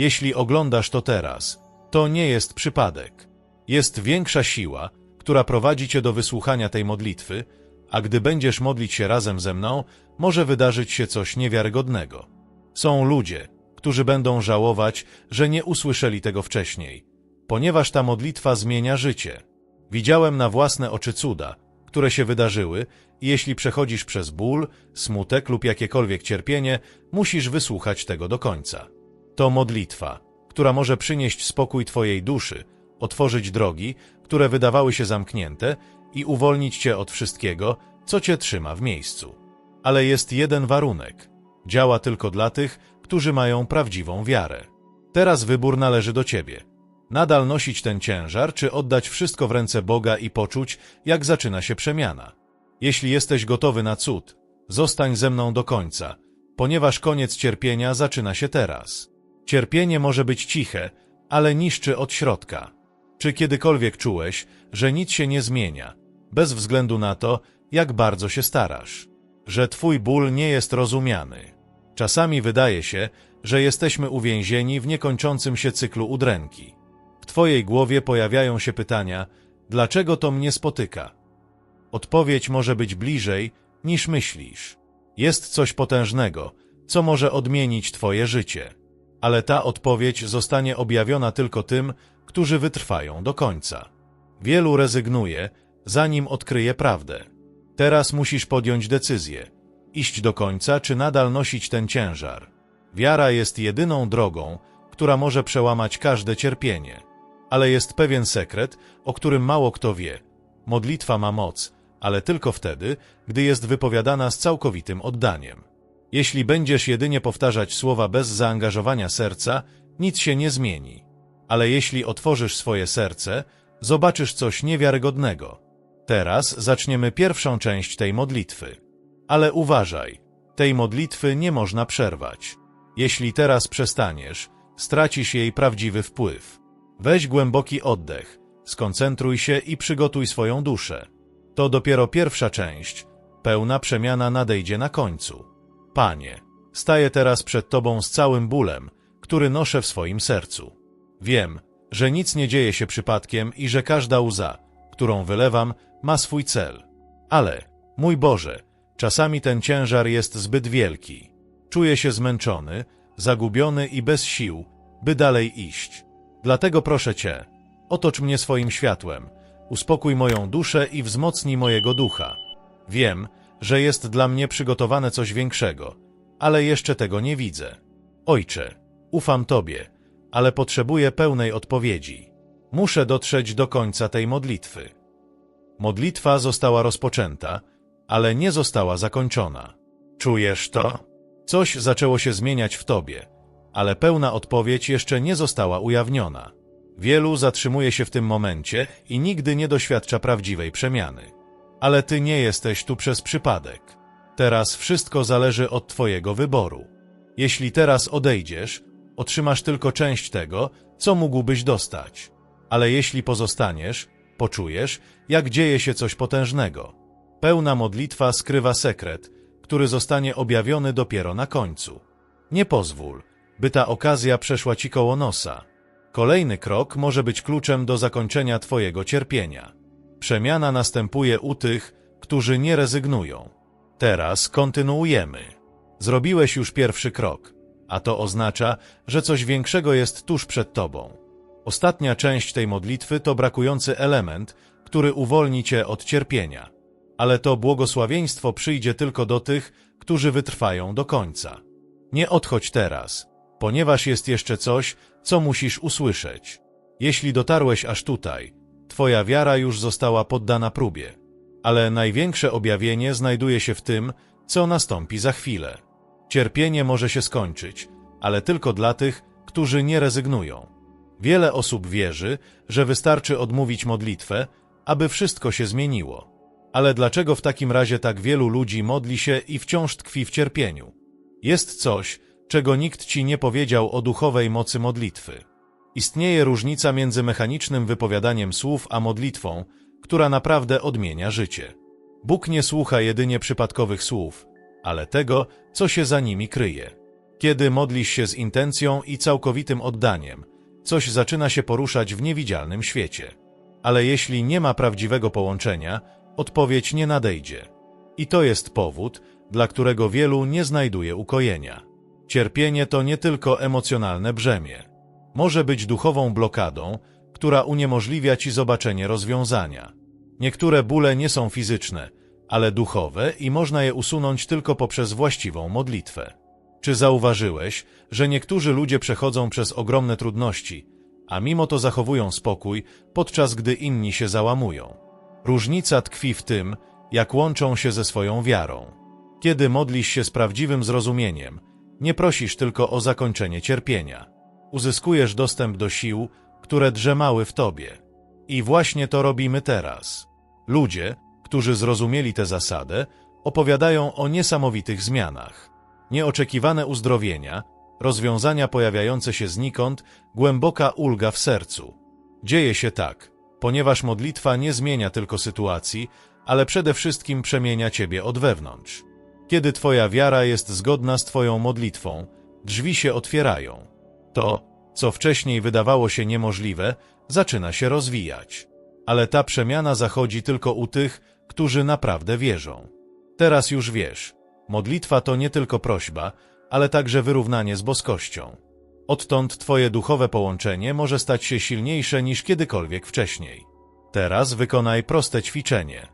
Jeśli oglądasz to teraz, to nie jest przypadek. Jest większa siła, która prowadzi cię do wysłuchania tej modlitwy, a gdy będziesz modlić się razem ze mną, może wydarzyć się coś niewiarygodnego. Są ludzie, którzy będą żałować, że nie usłyszeli tego wcześniej, ponieważ ta modlitwa zmienia życie. Widziałem na własne oczy cuda, które się wydarzyły i jeśli przechodzisz przez ból, smutek lub jakiekolwiek cierpienie, musisz wysłuchać tego do końca. To modlitwa, która może przynieść spokój Twojej duszy, otworzyć drogi, które wydawały się zamknięte i uwolnić Cię od wszystkiego, co Cię trzyma w miejscu. Ale jest jeden warunek. Działa tylko dla tych, którzy mają prawdziwą wiarę. Teraz wybór należy do Ciebie. Nadal nosić ten ciężar, czy oddać wszystko w ręce Boga i poczuć, jak zaczyna się przemiana. Jeśli jesteś gotowy na cud, zostań ze mną do końca, ponieważ koniec cierpienia zaczyna się teraz. Cierpienie może być ciche, ale niszczy od środka. Czy kiedykolwiek czułeś, że nic się nie zmienia, bez względu na to, jak bardzo się starasz? Że twój ból nie jest rozumiany? Czasami wydaje się, że jesteśmy uwięzieni w niekończącym się cyklu udręki. W twojej głowie pojawiają się pytania, dlaczego to mnie spotyka? Odpowiedź może być bliżej, niż myślisz. Jest coś potężnego, co może odmienić twoje życie. Ale ta odpowiedź zostanie objawiona tylko tym, którzy wytrwają do końca. Wielu rezygnuje, zanim odkryje prawdę. Teraz musisz podjąć decyzję. Iść do końca, czy nadal nosić ten ciężar. Wiara jest jedyną drogą, która może przełamać każde cierpienie. Ale jest pewien sekret, o którym mało kto wie. Modlitwa ma moc, ale tylko wtedy, gdy jest wypowiadana z całkowitym oddaniem. Jeśli będziesz jedynie powtarzać słowa bez zaangażowania serca, nic się nie zmieni. Ale jeśli otworzysz swoje serce, zobaczysz coś niewiarygodnego. Teraz zaczniemy pierwszą część tej modlitwy. Ale uważaj, tej modlitwy nie można przerwać. Jeśli teraz przestaniesz, stracisz jej prawdziwy wpływ. Weź głęboki oddech, skoncentruj się i przygotuj swoją duszę. To dopiero pierwsza część, pełna przemiana nadejdzie na końcu. Panie, staję teraz przed Tobą z całym bólem, który noszę w swoim sercu. Wiem, że nic nie dzieje się przypadkiem i że każda łza, którą wylewam, ma swój cel. Ale, mój Boże, czasami ten ciężar jest zbyt wielki. Czuję się zmęczony, zagubiony i bez sił, by dalej iść. Dlatego proszę Cię, otocz mnie swoim światłem, uspokój moją duszę i wzmocnij mojego ducha. Wiem, że jest dla mnie przygotowane coś większego, ale jeszcze tego nie widzę. Ojcze, ufam Tobie, ale potrzebuję pełnej odpowiedzi. Muszę dotrzeć do końca tej modlitwy. Modlitwa została rozpoczęta, ale nie została zakończona. Czujesz to? Coś zaczęło się zmieniać w Tobie, ale pełna odpowiedź jeszcze nie została ujawniona. Wielu zatrzymuje się w tym momencie i nigdy nie doświadcza prawdziwej przemiany. Ale ty nie jesteś tu przez przypadek. Teraz wszystko zależy od twojego wyboru. Jeśli teraz odejdziesz, otrzymasz tylko część tego, co mógłbyś dostać. Ale jeśli pozostaniesz, poczujesz, jak dzieje się coś potężnego. Pełna modlitwa skrywa sekret, który zostanie objawiony dopiero na końcu. Nie pozwól, by ta okazja przeszła ci koło nosa. Kolejny krok może być kluczem do zakończenia Twojego cierpienia. Przemiana następuje u tych, którzy nie rezygnują. Teraz kontynuujemy. Zrobiłeś już pierwszy krok, a to oznacza, że coś większego jest tuż przed Tobą. Ostatnia część tej modlitwy to brakujący element, który uwolni Cię od cierpienia. Ale to błogosławieństwo przyjdzie tylko do tych, którzy wytrwają do końca. Nie odchodź teraz, ponieważ jest jeszcze coś, co musisz usłyszeć. Jeśli dotarłeś aż tutaj, Twoja wiara już została poddana próbie. Ale największe objawienie znajduje się w tym, co nastąpi za chwilę. Cierpienie może się skończyć, ale tylko dla tych, którzy nie rezygnują. Wiele osób wierzy, że wystarczy odmówić modlitwę, aby wszystko się zmieniło. Ale dlaczego w takim razie tak wielu ludzi modli się i wciąż tkwi w cierpieniu? Jest coś, czego nikt ci nie powiedział o duchowej mocy modlitwy. Istnieje różnica między mechanicznym wypowiadaniem słów a modlitwą, która naprawdę odmienia życie. Bóg nie słucha jedynie przypadkowych słów, ale tego, co się za nimi kryje. Kiedy modlisz się z intencją i całkowitym oddaniem, coś zaczyna się poruszać w niewidzialnym świecie. Ale jeśli nie ma prawdziwego połączenia, odpowiedź nie nadejdzie. I to jest powód, dla którego wielu nie znajduje ukojenia. Cierpienie to nie tylko emocjonalne brzemię. Może być duchową blokadą, która uniemożliwia ci zobaczenie rozwiązania. Niektóre bóle nie są fizyczne, ale duchowe i można je usunąć tylko poprzez właściwą modlitwę. Czy zauważyłeś, że niektórzy ludzie przechodzą przez ogromne trudności, a mimo to zachowują spokój, podczas gdy inni się załamują? Różnica tkwi w tym, jak łączą się ze swoją wiarą. Kiedy modlisz się z prawdziwym zrozumieniem, nie prosisz tylko o zakończenie cierpienia. Uzyskujesz dostęp do sił, które drzemały w tobie. I właśnie to robimy teraz. Ludzie, którzy zrozumieli tę zasadę, opowiadają o niesamowitych zmianach. Nieoczekiwane uzdrowienia, rozwiązania pojawiające się znikąd, głęboka ulga w sercu. Dzieje się tak, ponieważ modlitwa nie zmienia tylko sytuacji, ale przede wszystkim przemienia ciebie od wewnątrz. Kiedy twoja wiara jest zgodna z twoją modlitwą, drzwi się otwierają. To, co wcześniej wydawało się niemożliwe, zaczyna się rozwijać. Ale ta przemiana zachodzi tylko u tych, którzy naprawdę wierzą. Teraz już wiesz, modlitwa to nie tylko prośba, ale także wyrównanie z boskością. Odtąd twoje duchowe połączenie może stać się silniejsze niż kiedykolwiek wcześniej. Teraz wykonaj proste ćwiczenie.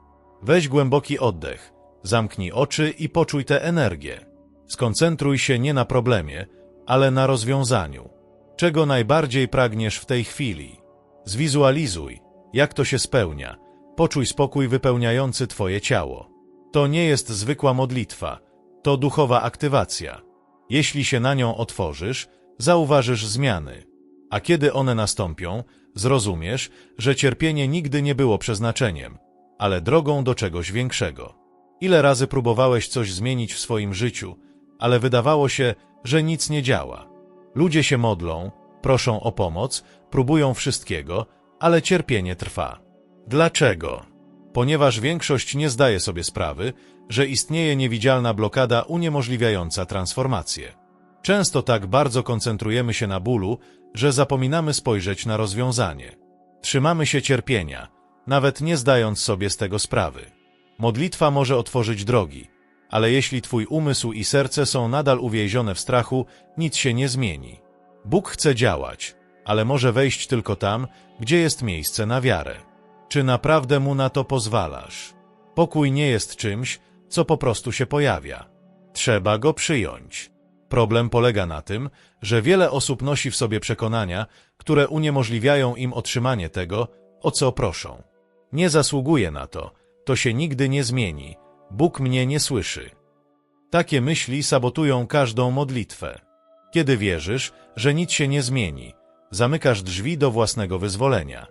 Weź głęboki oddech, zamknij oczy i poczuj tę energię. Skoncentruj się nie na problemie, ale na rozwiązaniu. Czego najbardziej pragniesz w tej chwili? Zwizualizuj, jak to się spełnia. Poczuj spokój wypełniający Twoje ciało. To nie jest zwykła modlitwa, to duchowa aktywacja. Jeśli się na nią otworzysz, zauważysz zmiany. A kiedy one nastąpią, zrozumiesz, że cierpienie nigdy nie było przeznaczeniem, ale drogą do czegoś większego. Ile razy próbowałeś coś zmienić w swoim życiu, ale wydawało się, że nic nie działa. Ludzie się modlą, proszą o pomoc, próbują wszystkiego, ale cierpienie trwa. Dlaczego? Ponieważ większość nie zdaje sobie sprawy, że istnieje niewidzialna blokada uniemożliwiająca transformację. Często tak bardzo koncentrujemy się na bólu, że zapominamy spojrzeć na rozwiązanie. Trzymamy się cierpienia, nawet nie zdając sobie z tego sprawy. Modlitwa może otworzyć drogi, ale jeśli twój umysł i serce są nadal uwięzione w strachu, nic się nie zmieni. Bóg chce działać, ale może wejść tylko tam, gdzie jest miejsce na wiarę. Czy naprawdę mu na to pozwalasz? Pokój nie jest czymś, co po prostu się pojawia. Trzeba go przyjąć. Problem polega na tym, że wiele osób nosi w sobie przekonania, które uniemożliwiają im otrzymanie tego, o co proszą. Nie zasługuję na to, to się nigdy nie zmieni, Bóg mnie nie słyszy. Takie myśli sabotują każdą modlitwę. Kiedy wierzysz, że nic się nie zmieni, zamykasz drzwi do własnego wyzwolenia.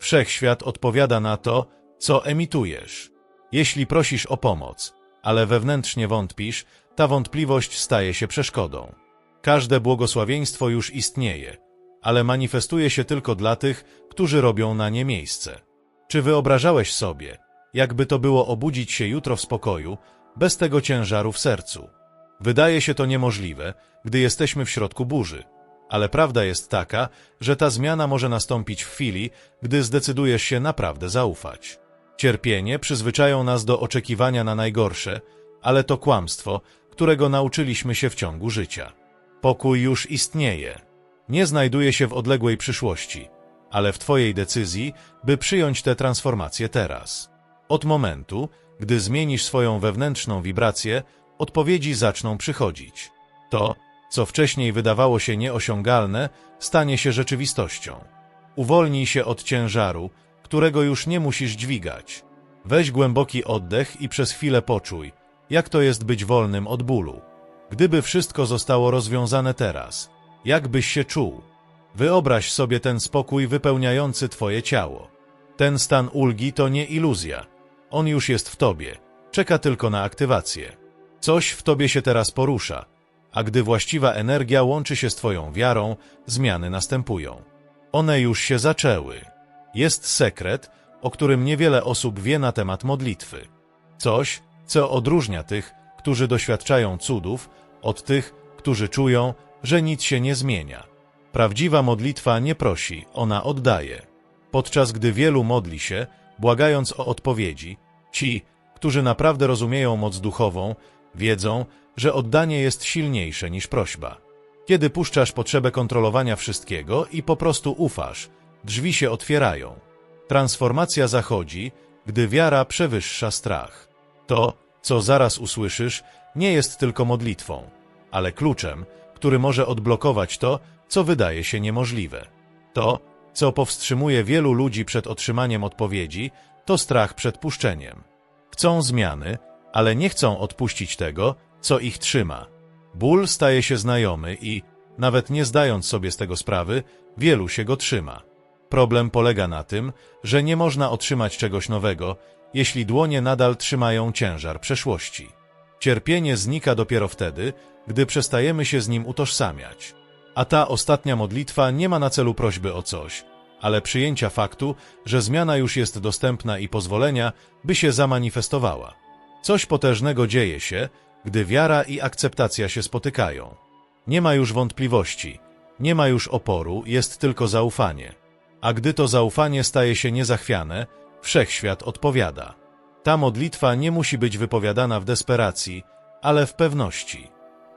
Wszechświat odpowiada na to, co emitujesz. Jeśli prosisz o pomoc, ale wewnętrznie wątpisz, ta wątpliwość staje się przeszkodą. Każde błogosławieństwo już istnieje, ale manifestuje się tylko dla tych, którzy robią na nie miejsce. Czy wyobrażałeś sobie, jakby to było obudzić się jutro w spokoju, bez tego ciężaru w sercu? Wydaje się to niemożliwe, gdy jesteśmy w środku burzy, ale prawda jest taka, że ta zmiana może nastąpić w chwili, gdy zdecydujesz się naprawdę zaufać. Cierpienie przyzwyczają nas do oczekiwania na najgorsze, ale to kłamstwo, którego nauczyliśmy się w ciągu życia. Pokój już istnieje. Nie znajduje się w odległej przyszłości, ale w Twojej decyzji, by przyjąć tę transformację teraz. Od momentu, gdy zmienisz swoją wewnętrzną wibrację, odpowiedzi zaczną przychodzić. To, co wcześniej wydawało się nieosiągalne, stanie się rzeczywistością. Uwolnij się od ciężaru, którego już nie musisz dźwigać. Weź głęboki oddech i przez chwilę poczuj, jak to jest być wolnym od bólu. Gdyby wszystko zostało rozwiązane teraz, jak byś się czuł? Wyobraź sobie ten spokój wypełniający Twoje ciało. Ten stan ulgi to nie iluzja. On już jest w Tobie, czeka tylko na aktywację. Coś w Tobie się teraz porusza, a gdy właściwa energia łączy się z Twoją wiarą, zmiany następują. One już się zaczęły. Jest sekret, o którym niewiele osób wie na temat modlitwy. Coś, co odróżnia tych, którzy doświadczają cudów, od tych, którzy czują, że nic się nie zmienia. Prawdziwa modlitwa nie prosi, ona oddaje. Podczas gdy wielu modli się, błagając o odpowiedzi, ci, którzy naprawdę rozumieją moc duchową, wiedzą, że oddanie jest silniejsze niż prośba. Kiedy puszczasz potrzebę kontrolowania wszystkiego i po prostu ufasz, drzwi się otwierają. Transformacja zachodzi, gdy wiara przewyższa strach. To, co zaraz usłyszysz, nie jest tylko modlitwą, ale kluczem, który może odblokować to, co wydaje się niemożliwe. To, co powstrzymuje wielu ludzi przed otrzymaniem odpowiedzi, to strach przed puszczeniem. Chcą zmiany, ale nie chcą odpuścić tego, co ich trzyma. Ból staje się znajomy i, nawet nie zdając sobie z tego sprawy, wielu się go trzyma. Problem polega na tym, że nie można otrzymać czegoś nowego, jeśli dłonie nadal trzymają ciężar przeszłości. Cierpienie znika dopiero wtedy, gdy przestajemy się z nim utożsamiać. A ta ostatnia modlitwa nie ma na celu prośby o coś, ale przyjęcia faktu, że zmiana już jest dostępna i pozwolenia, by się zamanifestowała. Coś potężnego dzieje się, gdy wiara i akceptacja się spotykają. Nie ma już wątpliwości, nie ma już oporu, jest tylko zaufanie. A gdy to zaufanie staje się niezachwiane, wszechświat odpowiada. Ta modlitwa nie musi być wypowiadana w desperacji, ale w pewności.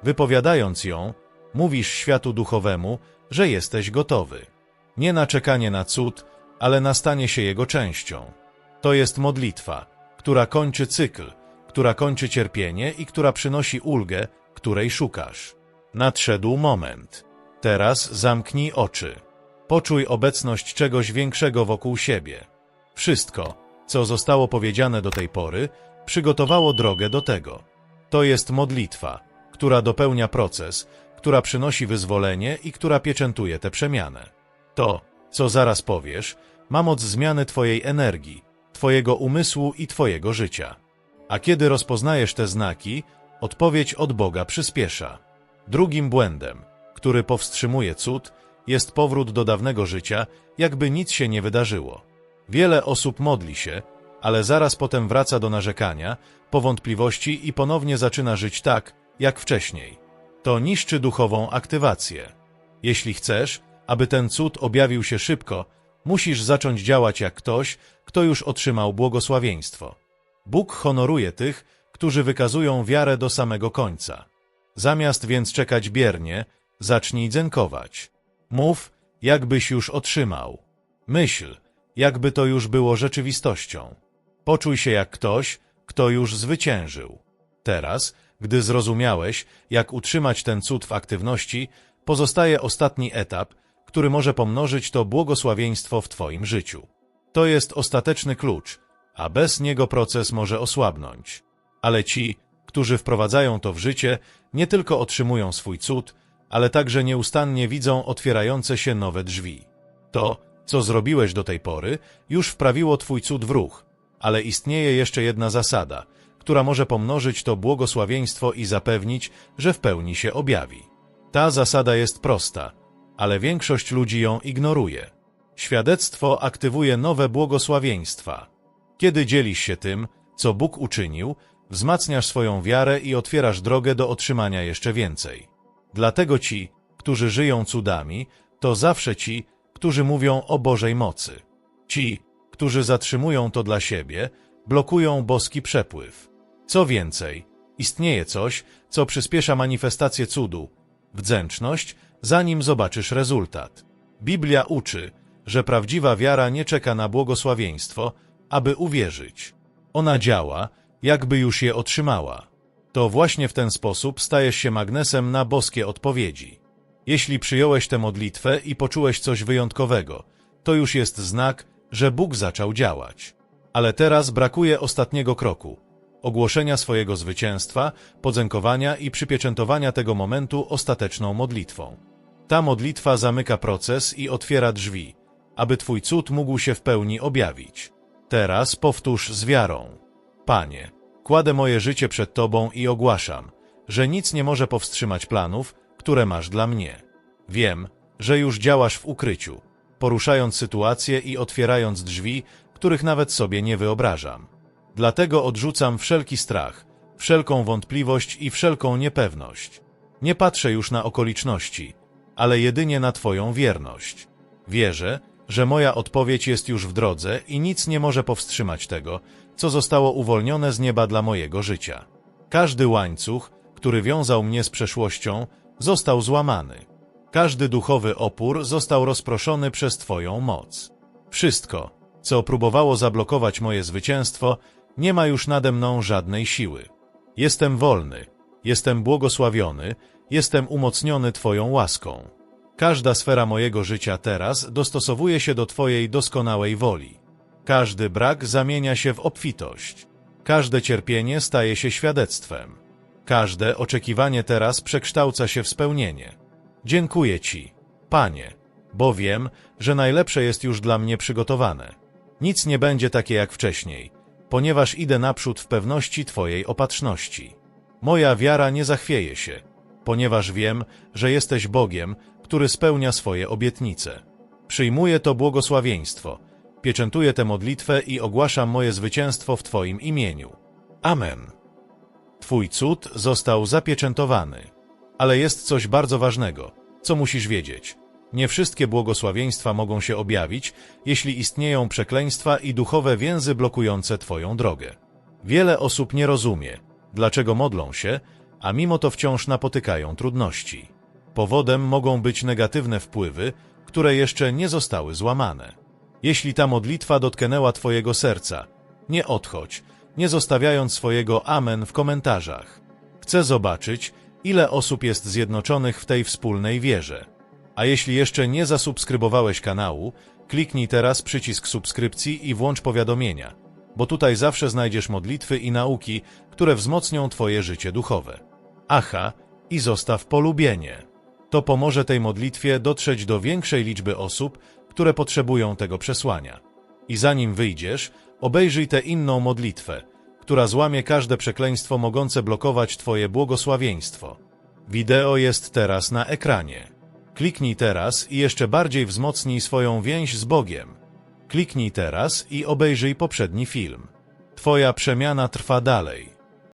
Wypowiadając ją, mówisz światu duchowemu, że jesteś gotowy. Nie na czekanie na cud, ale na stanie się jego częścią. To jest modlitwa, która kończy cykl, która kończy cierpienie i która przynosi ulgę, której szukasz. Nadszedł moment. Teraz zamknij oczy. Poczuj obecność czegoś większego wokół siebie. Wszystko, co zostało powiedziane do tej pory, przygotowało drogę do tego. To jest modlitwa, która dopełnia proces, która przynosi wyzwolenie i która pieczętuje tę przemianę. To, co zaraz powiesz, ma moc zmiany Twojej energii, Twojego umysłu i Twojego życia. A kiedy rozpoznajesz te znaki, odpowiedź od Boga przyspiesza. Drugim błędem, który powstrzymuje cud, jest powrót do dawnego życia, jakby nic się nie wydarzyło. Wiele osób modli się, ale zaraz potem wraca do narzekania, powątpliwości i ponownie zaczyna żyć tak, jak wcześniej. To niszczy duchową aktywację. Jeśli chcesz, aby ten cud objawił się szybko, musisz zacząć działać jak ktoś, kto już otrzymał błogosławieństwo. Bóg honoruje tych, którzy wykazują wiarę do samego końca. Zamiast więc czekać biernie, zacznij dzękować. Mów, jakbyś już otrzymał. Myśl, jakby to już było rzeczywistością. Poczuj się jak ktoś, kto już zwyciężył. Teraz, gdy zrozumiałeś, jak utrzymać ten cud w aktywności, pozostaje ostatni etap, który może pomnożyć to błogosławieństwo w Twoim życiu. To jest ostateczny klucz, a bez niego proces może osłabnąć. Ale ci, którzy wprowadzają to w życie, nie tylko otrzymują swój cud, ale także nieustannie widzą otwierające się nowe drzwi. To, co zrobiłeś do tej pory, już wprawiło Twój cud w ruch, ale istnieje jeszcze jedna zasada, która może pomnożyć to błogosławieństwo i zapewnić, że w pełni się objawi. Ta zasada jest prosta, ale większość ludzi ją ignoruje. Świadectwo aktywuje nowe błogosławieństwa. Kiedy dzielisz się tym, co Bóg uczynił, wzmacniasz swoją wiarę i otwierasz drogę do otrzymania jeszcze więcej. Dlatego ci, którzy żyją cudami, to zawsze ci, którzy mówią o Bożej mocy. Ci, którzy zatrzymują to dla siebie, blokują boski przepływ. Co więcej, istnieje coś, co przyspiesza manifestację cudu, wdzięczność, zanim zobaczysz rezultat. Biblia uczy, że prawdziwa wiara nie czeka na błogosławieństwo, aby uwierzyć. Ona działa, jakby już je otrzymała. To właśnie w ten sposób stajesz się magnesem na boskie odpowiedzi. Jeśli przyjąłeś tę modlitwę i poczułeś coś wyjątkowego, to już jest znak, że Bóg zaczął działać. Ale teraz brakuje ostatniego kroku ogłoszenia swojego zwycięstwa, podzękowania i przypieczętowania tego momentu ostateczną modlitwą. Ta modlitwa zamyka proces i otwiera drzwi, aby Twój cud mógł się w pełni objawić. Teraz powtórz z wiarą. Panie, kładę moje życie przed Tobą i ogłaszam, że nic nie może powstrzymać planów, które masz dla mnie. Wiem, że już działasz w ukryciu, poruszając sytuacje i otwierając drzwi, których nawet sobie nie wyobrażam. Dlatego odrzucam wszelki strach, wszelką wątpliwość i wszelką niepewność. Nie patrzę już na okoliczności, ale jedynie na Twoją wierność. Wierzę, że moja odpowiedź jest już w drodze i nic nie może powstrzymać tego, co zostało uwolnione z nieba dla mojego życia. Każdy łańcuch, który wiązał mnie z przeszłością, został złamany. Każdy duchowy opór został rozproszony przez Twoją moc. Wszystko, co próbowało zablokować moje zwycięstwo, nie ma już nade mną żadnej siły. Jestem wolny, jestem błogosławiony, jestem umocniony Twoją łaską. Każda sfera mojego życia teraz dostosowuje się do Twojej doskonałej woli. Każdy brak zamienia się w obfitość. Każde cierpienie staje się świadectwem. Każde oczekiwanie teraz przekształca się w spełnienie. Dziękuję Ci, Panie, bo wiem, że najlepsze jest już dla mnie przygotowane. Nic nie będzie takie jak wcześniej, ponieważ idę naprzód w pewności Twojej opatrzności. Moja wiara nie zachwieje się, ponieważ wiem, że jesteś Bogiem, który spełnia swoje obietnice. Przyjmuję to błogosławieństwo, pieczętuję tę modlitwę i ogłaszam moje zwycięstwo w Twoim imieniu. Amen. Twój cud został zapieczętowany. Ale jest coś bardzo ważnego, co musisz wiedzieć. Nie wszystkie błogosławieństwa mogą się objawić, jeśli istnieją przekleństwa i duchowe więzy blokujące Twoją drogę. Wiele osób nie rozumie, dlaczego modlą się, a mimo to wciąż napotykają trudności. Powodem mogą być negatywne wpływy, które jeszcze nie zostały złamane. Jeśli ta modlitwa dotknęła Twojego serca, nie odchodź, nie zostawiając swojego amen w komentarzach. Chcę zobaczyć, ile osób jest zjednoczonych w tej wspólnej wierze. A jeśli jeszcze nie zasubskrybowałeś kanału, kliknij teraz przycisk subskrypcji i włącz powiadomienia, bo tutaj zawsze znajdziesz modlitwy i nauki, które wzmocnią Twoje życie duchowe. Aha, i zostaw polubienie. To pomoże tej modlitwie dotrzeć do większej liczby osób, które potrzebują tego przesłania. I zanim wyjdziesz, obejrzyj tę inną modlitwę, która złamie każde przekleństwo mogące blokować Twoje błogosławieństwo. Wideo jest teraz na ekranie. Kliknij teraz i jeszcze bardziej wzmocnij swoją więź z Bogiem. Kliknij teraz i obejrzyj poprzedni film. Twoja przemiana trwa dalej.